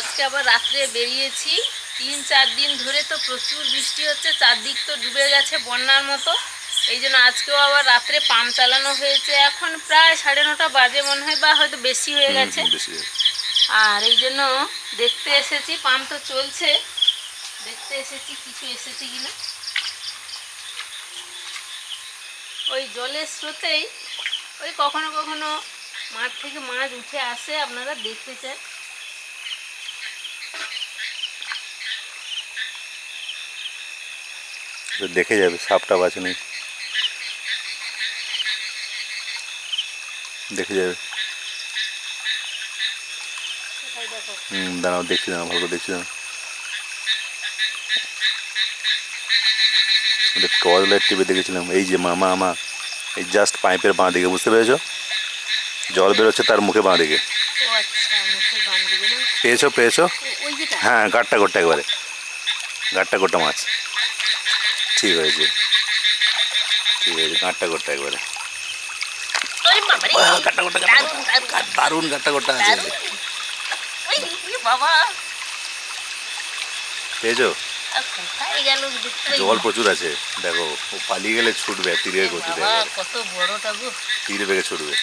আজকে আবার রাত্রে বেরিয়েছি। তিন চার দিন ধরে তো প্রচুর বৃষ্টি হচ্ছে চারদিক তো ডুবে গেছে বন্যার মতো। এই জন্য আজকেও আবার রাত্রে পাম্প চালানো হয়েছে। এখন প্রায় সাড়ে নটা বাজে মনে হয় বা হয়তো বেশি হয়ে গেছে। আর এই জন্য দেখতে এসেছি পাম্প তো চলছে। দেখতে এসেছি কিছু এসেছে কিনা। ওই জলের স্রোতেই ওই কখনো কখনো মাঠ থেকে মাছ উঠে আসে আপনারা দেখতে চান দেখে যাবে সাপটা বাঁচে নেই দেখে যাবে। হুম দাঁড়াও দেখছি দাঁড়াও ভালো করে দেখছি দাঁড়াও। টর্চ লাইট টিপে দেখেছিলাম। এই যে মামা আমা এই জাস্ট পাইপের বাঁ দিকে বুঝতে পেরেছ? জল বেরোচ্ছে তার মুখে বাঁ দিকে। আচ্ছা পেয়েছ পেয়েছ? হ্যাঁ গাট্টা গোট্টা একবারে। গাট্টা গোট্টা মাছ। ঠিক হয়েছে। ঠিক হয়েছে গাঁটটা গোটা একবারে। গাঁটটা গোটা দারুণ গাঁটটা গোটা আছে। পেয়েছ? জল প্রচুর আছে। দেখো ও পালিয়ে গেলে ছুটবে তীরের গতি দেখো কত বড়টা গো। তীরে বেগে ছুটবে।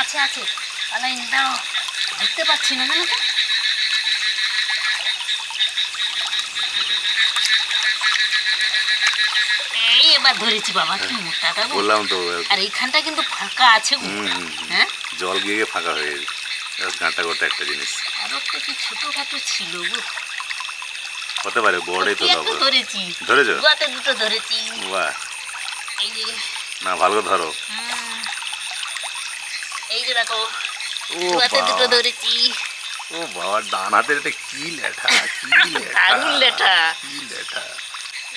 আছে আছে। পালাই না দেখতে পাচ্ছি না না এবার ধরেছি বাবা কি মোটাটা গো বললাম তো আর এইখানটা কিন্তু ফাঁকা আছে। হ্যাঁ? জল গিয়ে ফাঁকা হয়ে গেছে। জাস্ট গাঁটা গোটা একটা জিনিস। আরও তো কি ছোটখাটো ছিল গো? হতে পারে বড়ই তো সত্যি ধরেছি। ধরেছো? দুয়াতে দুটো ধরেছি। বাহ। এই যে না ভালো ধরো। এই যে দেখো দুয়াতে দুটো ধরেছি। ও বাবা ডান হাতের এটা কি লেঠা কি লেঠা। কি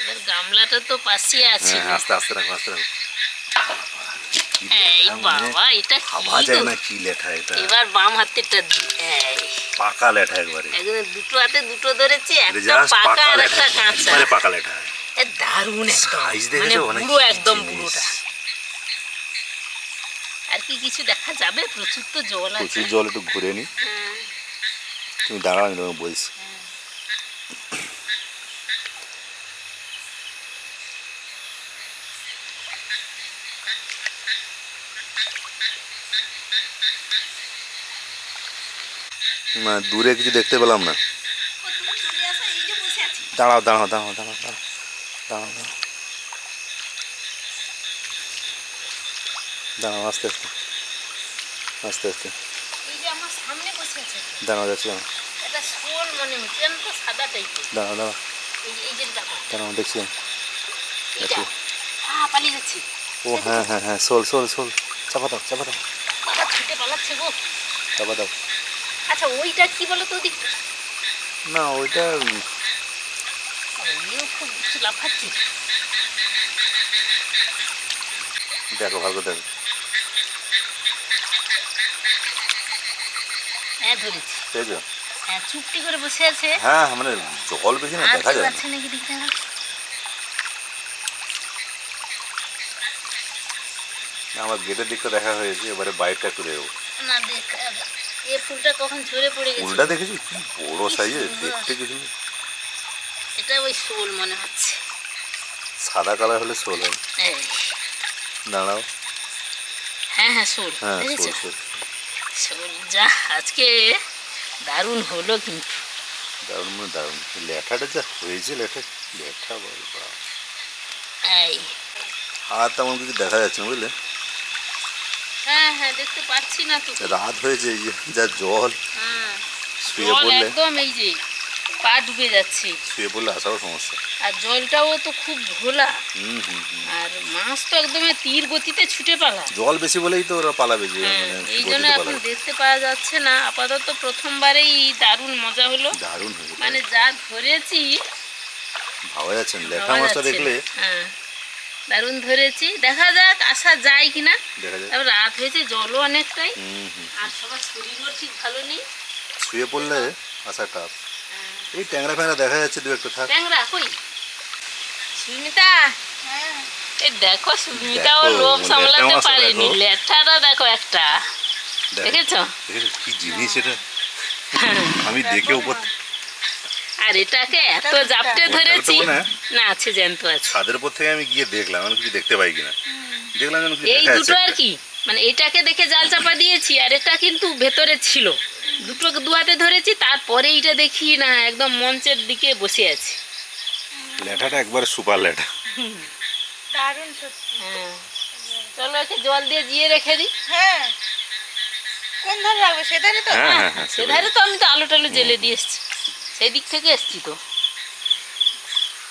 এবার গামলাটা তো পাশে আছে। হ্যাঁ আস্তে আস্তে রাখো আস্তে রাখো। এই বাবা এটা যায় না কি লেঠা এটা। এবার বাম হাতেরটা পাকা লেঠা একবারে। একদম দুটো হাতে দুটো ধরেছি একটা পাকা আর একটা কাঁচা। একবারে পাকা লেঠা এ দারুণ একদম। সাইজ মানে দেখেছ মানে পুরো একদম পুরোটা। আর কি কিছু দেখা যাবে? প্রচুর তো জল আছে। প্রচুর জল একটু ঘুরে নি। তুমি দাঁড়াও আমি তোমাকে বলছি। দূরে কিছু দেখতে পেলাম না। দাঁড়াও দাঁড়াও দাঁড়াও দাঁড়াও দাঁড়াও দাঁড়াও দাঁড়াও। দাঁড়াও আস্তে আস্তে। আস্তে আস্তে। দাঁড়াও যাচ্ছি দাঁড়াও দাঁড়াও। দাঁড়াও দেখছি। ও হ্যাঁ হ্যাঁ হ্যাঁ শোল শোল শোল। চাপা দাও চাপা দাও। চাপা দাও। আচ্ছা ওইটা কি বলো তো ওদিক? না ওইটা ওইও খুব লাফাচ্ছে। দেখো ভালো দেখো। হ্যাঁ ধরেছি। হ্যাঁ চুপটি করে বসে আছে। হ্যাঁ মানে জল বেশি না দেখা যায় আছে নাকি দেখতে আমার গেটের দিকটা দেখা হয়েছে এবারে বাইরটা একটু দেখব না দেখ এ ফুলটা কখন ঝরে পড়ে গেছে? দেখেছি? কি বড় সাইজের দেখতে কিছু এটা ওই শোল মনে হচ্ছে। সাদা কালার হলে শোল হয়। দাঁড়াও। হ্যাঁ হ্যাঁ শোল। হ্যাঁ শোল যা আজকে দারুণ হলো কিন্তু। দারুণ মানে দারুণ। লেখাটা যা হয়েছে লেখা লেখা বাবা এই। আর তেমন কিছু দেখা যাচ্ছে না বুঝলে? হ্যাঁ হ্যাঁ দেখতে পাচ্ছি না তো। রাত হয়েছে এই যা জল। হ্যাঁ শুয়ে পড়লে? একদম এই যে পা ডুবে যাচ্ছে। শুয়ে পড়লে আসাও সমস্যা। আর জলটাও তো খুব ঘোলা। হুম হুম হুম। আর মাছ তো একদম তীর গতিতে ছুটে পালা। জল বেশি বলেই তো ওরা পালাবে যে হ্যাঁ, মানে এই জন্য এখন দেখতে পাওয়া যাচ্ছে না। আপাতত প্রথমবারেই দারুণ মজা হলো। দারুণ মানে যা ধরেছি ভাবা যাচ্ছে লেখা মাছটা দেখলে হ্যাঁ। দারুণ ধরেছি। দেখা যাক আসা যায় কিনা। তারপর রাত হয়েছে জলও অনেকটাই। আর সবার শরীরও ঠিক ভালো নেই। শুয়ে পড়লে আসা টাপ হ্যাঁ। এই ট্যাংরা ফ্যাংরা দেখা যাচ্ছে দু একটু থাক। ট্যাংরা কই? সুস্মিতা? এই দেখো সুমিতা দেখো, লোভ সামলাতে পারেনি। লেঠাটা দেখো একটা। দেখ, দেখেছ? দেখেছ কি জিনিস এটা? আমি দেখে উপর আর এটাকে এত জাপটে ধরেছি? না আছে জ্যান্ত আছে। ছাদের উপর থেকে আমি গিয়ে দেখলাম আমি কিছু দেখতে পাই কিনা। দেখলাম যেন এই দুটো আর কি? মানে এটাকে দেখে জাল চাপা দিয়েছি আর এটা কিন্তু ভেতরে ছিল। দুটো দু হাতে ধরেছি তারপরে এইটা দেখি না একদম মঞ্চের দিকে বসে আছে। ল্যাঠাটা একবার সুপার ল্যাঠা। দারুণ সত্যি। হ্যাঁ। চলো একে জল দিয়ে জিয়ে রেখে দিই। হ্যাঁ। কোন ধারে রাখবে? সেধারে তো? হ্যাঁ হ্যাঁ হ্যাঁ সেধারে তো আমি তো আলো টালো জেলে দিয়ে এসছি। সেই দিক থেকে এসছি তো।